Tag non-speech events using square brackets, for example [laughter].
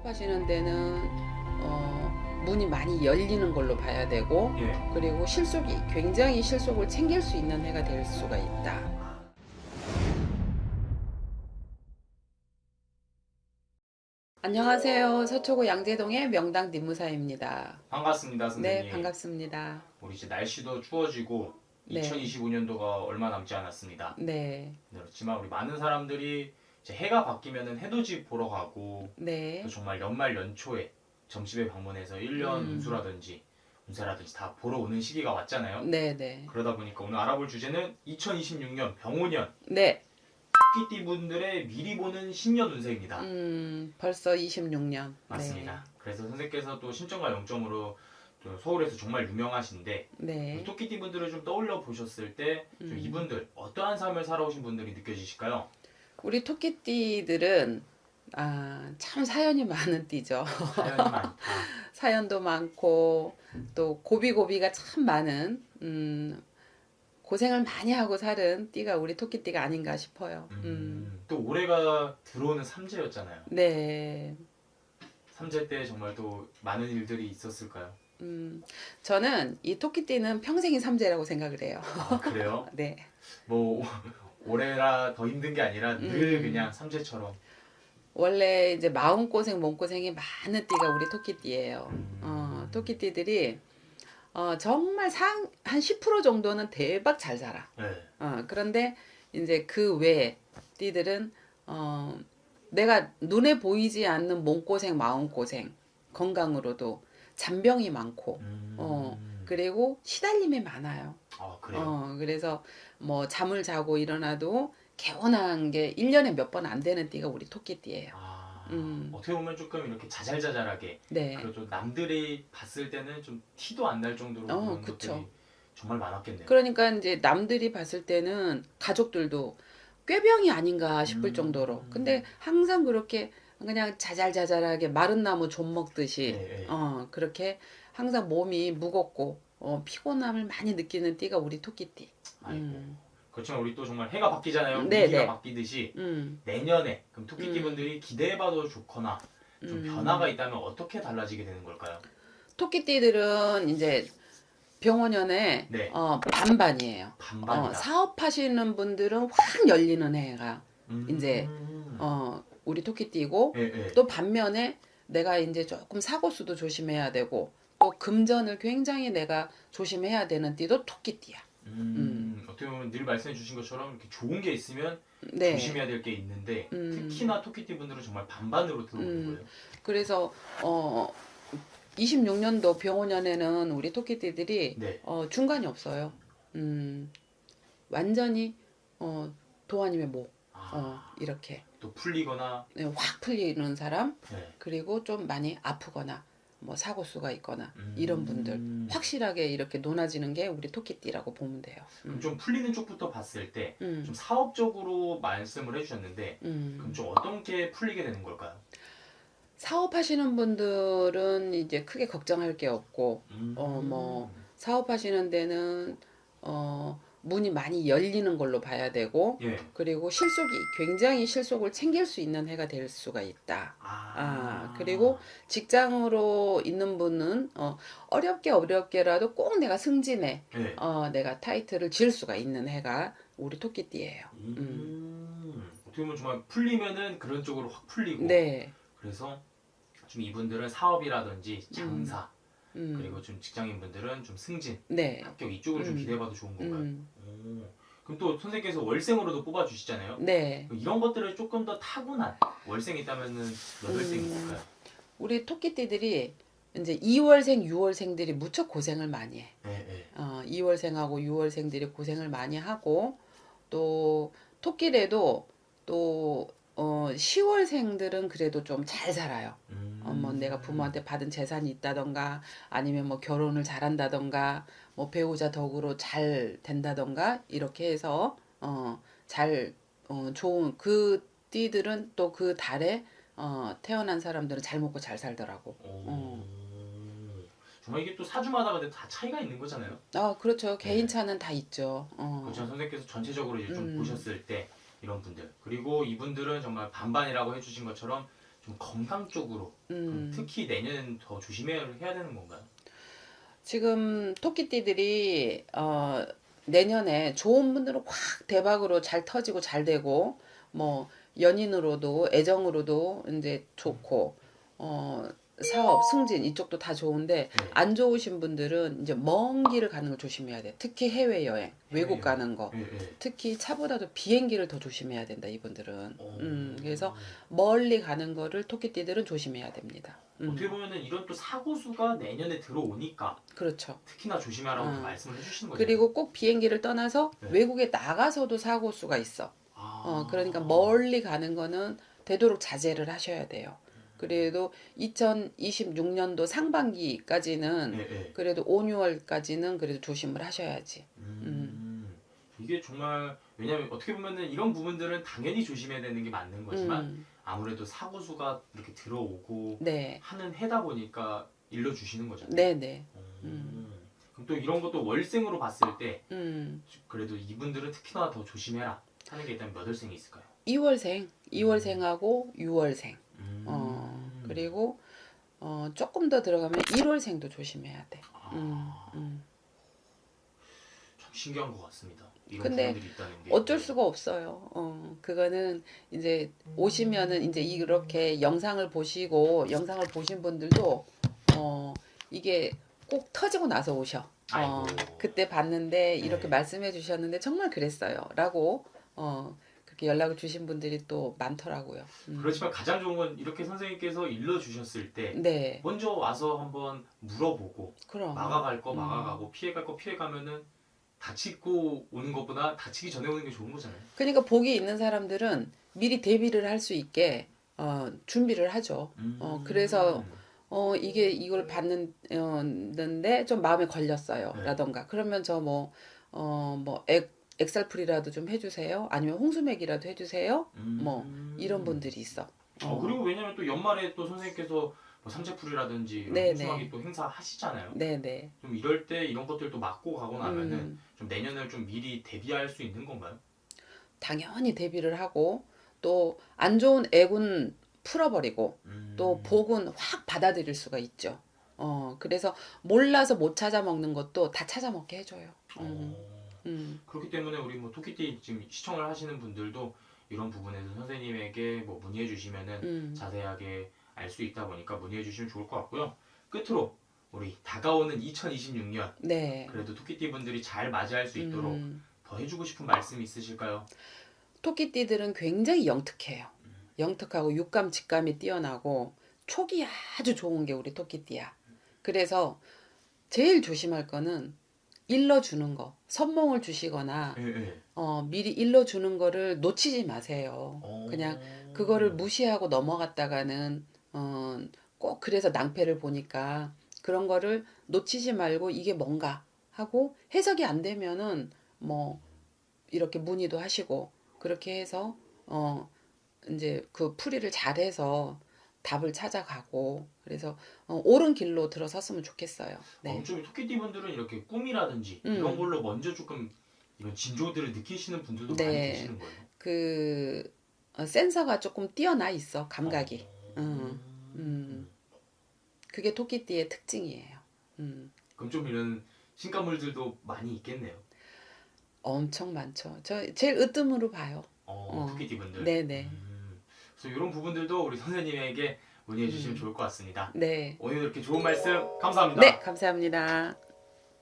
사업하시는 데는 어, 문이 많이 열리는 걸로 봐야 되고 예. 그리고 실속이 굉장히 실속을 챙길 수 있는 해가 될 수가 있다. 안녕하세요. 서초구 양재동의 명당 뒷무사입니다. 반갑습니다, 선생님. 네, 반갑습니다. 우리 이제 날씨도 추워지고 네. 2025년도가 얼마 남지 않았습니다. 네, 그렇지만 우리 많은 사람들이 이제 해가 바뀌면은 해돋이 보러 가고 네, 또 정말 연말 연초에 점집에 방문해서 1년 음. 운수라든지 운세라든지 다 보러 오는 시기가 왔잖아요. 네, 네, 그러다 보니까 오늘 알아볼 주제는 2026년 병오년 네. 토끼띠 분들의 미리 보는 신년 운세입니다. 음, 벌써 26년. 맞습니다. 그래서 선생님께서 또 신점과 영점으로 또 서울에서 정말 유명하신데 네, 네. 토끼띠 분들을 좀 떠올려 보셨을 때 좀 음. 이분들 어떠한 삶을 살아오신 분들이 느껴지실까요? 우리 토끼띠들은 아, 참 사연이 많은 띠죠. 사연이 많다. [laughs] 사연 도 많고 또 고비고비가 참 많은 음, 고생을 많이 하고 살은 띠가 우리 토끼띠가 아닌가 싶어요. 음. 음, 또 올해가 들어오는 삼재였잖아요. 네. 삼재 때 정말 또 많은 일들이 있었을까요? 음, 저는 이 토끼띠는 평생이 삼재라고 생각을 해요. 아, 그래요? [laughs] 네. 뭐 올해라 더 힘든 게 아니라 늘 음. 그냥 삼재처럼. 원래 이제 마음고생, 몸고생이 많은 띠가 우리 토끼띠예요. 음. 어, 토끼띠들이 어, 정말 상, 한 10% 정도는 대박 잘 살아. 네. 어, 그런데 이제 그 외에 띠들은 어, 내가 눈에 보이지 않는 몸고생, 마음고생, 건강으로도 잔병이 많고, 음. 어, 그리고 시달림이 많아요. 아 그래요? 어, 그래서 뭐 잠을 자고 일어나도 개운한 게 1년에 몇 번 안 되는 띠가 우리 토끼띠예요. 아, 음. 어떻게 보면 조금 이렇게 자잘자잘하게 네. 그리고 좀 남들이 봤을 때는 좀 티도 안 날 정도로 어, 그런 그쵸. 것들이 정말 많았겠네요. 그러니까 이제 남들이 봤을 때는 가족들도 꾀병이 아닌가 싶을 음. 정도로. 근데 항상 그렇게 그냥 자잘자잘하게 마른 나무 좀 먹듯이 네, 네. 어, 그렇게 항상 몸이 무겁고 어, 피곤함을 많이 느끼는 띠가 우리 토끼띠. 아이고. 음. 그렇지만 우리 또 정말 해가 바뀌잖아요. 네, 분위기가 네. 바뀌듯이 음. 내년에 그럼 토끼띠 음. 분들이 기대해봐도 좋거나 좀 음. 변화가 있다면 어떻게 달라지게 되는 걸까요? 토끼띠들은 이제 병원연에 네. 어, 반반이에요. 반반이다. 어, 사업하시는 분들은 확 열리는 해가 음. 이제, 어, 우리 토끼띠고 예, 예. 또 반면에 내가 이제 조금 사고수도 조심해야 되고 또 금전을 굉장히 내가 조심해야 되는 띠도 토끼띠야. 음, 어떻게 보면 늘 말씀해 주신 것처럼 이렇게 좋은 게 있으면 네. 조심해야 될 게 있는데 음. 특히나 토끼띠 분들은 정말 반반으로 들어오는 음. 거예요. 그래서 어 26년도 병원연에는 우리 토끼띠들이 네. 어 중간이 없어요. 음 완전히 어 도화님의 목 아, 어, 이렇게 또 풀리거나 네, 확 풀리는 사람 네. 그리고 좀 많이 아프거나 뭐 사고수가 있거나 음. 이런 분들 확실하게 이렇게 논아지는 게 우리 토끼띠라고 보면 돼요. 그럼 음. 좀 풀리는 쪽부터 봤을 때 좀 음, 사업적으로 말씀을 해주셨는데 음. 그럼 좀 어떤 게 풀리게 되는 걸까요? 사업하시는 분들은 이제 크게 걱정할 게 없고 음. 어, 뭐. 사업하시는 데는 어, 문이 많이 열리는 걸로 봐야 되고 예. 그리고 실속이 굉장히 실속을 챙길 수 있는 해가 될 수가 있다. 아, 아, 그리고 직장으로 있는 분은 어, 어렵게 어렵게라도 꼭 내가 승진해 네. 어, 내가 타이틀을 지을 수가 있는 해가 우리 토끼띠예요. 음. 어떻게 보면 정말 풀리면은 그런 쪽으로 확 풀리고 네. 그래서 좀 이분들은 사업이라든지 장사 음, 그리고 좀 직장인분들은 좀 승진 네. 합격 이쪽으로 좀 음. 기대해봐도 좋은 건가요? 음, 오. 그럼 또 선생님께서 월생으로도 뽑아주시잖아요. 네. 이런 것들을 조금 더 타고난 월생이 있다면은 몇 월생이 음. 있을까요? 우리 토끼띠들이 이제 2월생, 6월생들이 무척 고생을 많이 해. 네, 네. 어, 2월생하고 6월생들이 고생을 많이 하고 또 토끼래도 또 어, 10월생들은 그래도 좀 잘 살아요. 음. 어, 뭐 내가 부모한테 받은 재산이 있다던가 아니면 뭐 결혼을 잘한다던가 뭐 배우자 덕으로 잘 된다던가 이렇게 해서 어 잘 어, 좋은 그 띠들은 또 그 달에 어, 태어난 사람들은 잘 먹고 잘 살더라고. 오. 어. 정말 이게 또 사주마다 근데 다 차이가 있는 거잖아요. 아 그렇죠. 개인 네. 차는 다 있죠. 어. 그렇죠. 선생님께서 전체적으로 이제 좀 음. 보셨을 때 이런 분들 그리고 이분들은 정말 반반이라고 해주신 것처럼 좀 건강 쪽으로 음. 특히 내년엔 더 조심해야 해야 되는 건가요? 지금 토끼띠들이 어, 내년에 좋은 분들은 확 대박으로 잘 터지고 잘 되고 뭐 연인으로도 애정으로도 이제 좋고 어, 사업 승진 이쪽도 다 좋은데 네. 안 좋으신 분들은 이제 먼 길을 가는 걸 조심해야 돼. 특히 해외 여행, 외국 해외여행. 가는 거. 예, 예. 특히 차보다도 비행기를 더 조심해야 된다 이분들은. 어. 음, 그래서 멀리 가는 거를 토끼띠들은 조심해야 됩니다. 음, 어떻게 보면은 이런 또 사고 수가 내년에 들어오니까 그렇죠. 특히나 조심하라고 어. 말씀을 해주시는 거죠. 그리고 꼭 비행기를 떠나서 네. 외국에 나가서도 사고 수가 있어. 아. 어, 그러니까 멀리 가는 거는 되도록 자제를 하셔야 돼요. 그래도 2026년도 상반기까지는 예, 예. 그래도 5, 6월까지는 그래도 조심을 하셔야지. 음. 이게 정말 왜냐면 어떻게 보면은 이런 부분들은 당연히 조심해야 되는 게 맞는 거지만 음, 아무래도 사고 수가 이렇게 들어오고 네, 하는 해다 보니까 일러 주시는 거잖아요. 네, 네. 음. 그럼 또 이런 것도 월생으로 봤을 때 음, 그래도 이분들은 특히나 더 조심해라 하는 게 일단 몇 월생이 있을까요? 2월생, 2월생하고 6월생. 음. 어, 그리고 어, 조금 더 들어가면 1월생도 조심해야 돼. 아, 음, 음. 참 신기한 것 같습니다. 근데 어쩔 수가 없어요. 어, 그거는 이제 오시면은 이제 이렇게 영상을 보시고 영상을 보신 분들도 어, 이게 꼭 터지고 나서 오셔. 어. 그때 봤는데 이렇게 네. 말씀해 주셨는데 정말 그랬어요. 라고 어, 연락을 주신 분들이 또 많더라고요. 음. 그렇지만 가장 좋은 건 이렇게 선생님께서 일러 주셨을 때 네, 먼저 와서 한번 물어보고 그럼. 막아갈 거 음. 막아가고 피해갈 거 피해가면은 다치고 오는 것보다 다치기 전에 오는 게 좋은 거잖아요. 그러니까 복이 있는 사람들은 미리 대비를 할 수 있게 어, 준비를 하죠. 어, 그래서 어 이게 이걸 받는데 좀 마음에 걸렸어요 네. 라던가 그러면 저 뭐 어뭐 엑살풀이라도 좀 해주세요. 아니면 홍수맥이라도 해주세요. 뭐, 이런 분들이 있어. 어, 그리고 왜냐면 또 연말에 또 선생님께서 뭐 네네. 홍수막이 또 행사 하시잖아요. 네네. 좀 이럴 때 이런 것들도 막고 가고 나면은 음, 좀 내년을 좀 미리 대비할 수 있는 건가요? 당연히 대비를 하고 또 안 좋은 애군 풀어버리고 또 복은 확 받아들일 수가 있죠. 어 그래서 몰라서 못 찾아 먹는 것도 다 찾아 먹게 해줘요. 음, 어, 음. 그렇기 때문에 우리 뭐 토끼띠 지금 시청을 하시는 분들도 이런 부분에서 선생님에게 뭐 문의해 주시면은 음. 자세하게 알 수 있다 보니까 문의해 주시면 좋을 것 같고요. 끝으로 우리 다가오는 2026년 네 그래도 토끼띠 분들이 잘 맞이할 수 있도록 음. 더 해주고 싶은 말씀 있으실까요? 토끼띠들은 굉장히 영특해요. 영특하고 육감, 직감이 뛰어나고 촉이 아주 좋은 게 우리 토끼띠야. 그래서 제일 조심할 거는 일러주는 거. 선몽을 주시거나 예, 예. 어, 미리 일러주는 거를 놓치지 마세요. 어. 그냥 그거를 무시하고 넘어갔다가는 어, 꼭 그래서 낭패를 보니까 그런 거를 놓치지 말고 이게 뭔가 하고 해석이 안 되면은 뭐 이렇게 문의도 하시고 그렇게 해서 어 이제 그 풀이를 잘해서 답을 찾아가고 그래서 어, 옳은 길로 들어섰으면 좋겠어요. 네. 어, 좀 토끼띠 분들은 이렇게 꿈이라든지 음. 이런 걸로 먼저 조금 이런 진조들을 느끼시는 분들도 많이 네. 계시는 거예요. 그 어, 센서가 조금 뛰어나 있어 감각이. 어. 음, 음. 그게 토끼띠의 특징이에요. 음. 그럼 좀 이런 신가물들도 많이 있겠네요. 엄청 많죠. 저 제일 으뜸으로 봐요. 어, 어. 토끼띠 분들. 네네. 음, 그래서 이런 부분들도 우리 선생님에게 문의해 주시면 음. 좋을 것 같습니다. 네. 오늘 이렇게 좋은 말씀 감사합니다. 네, 감사합니다.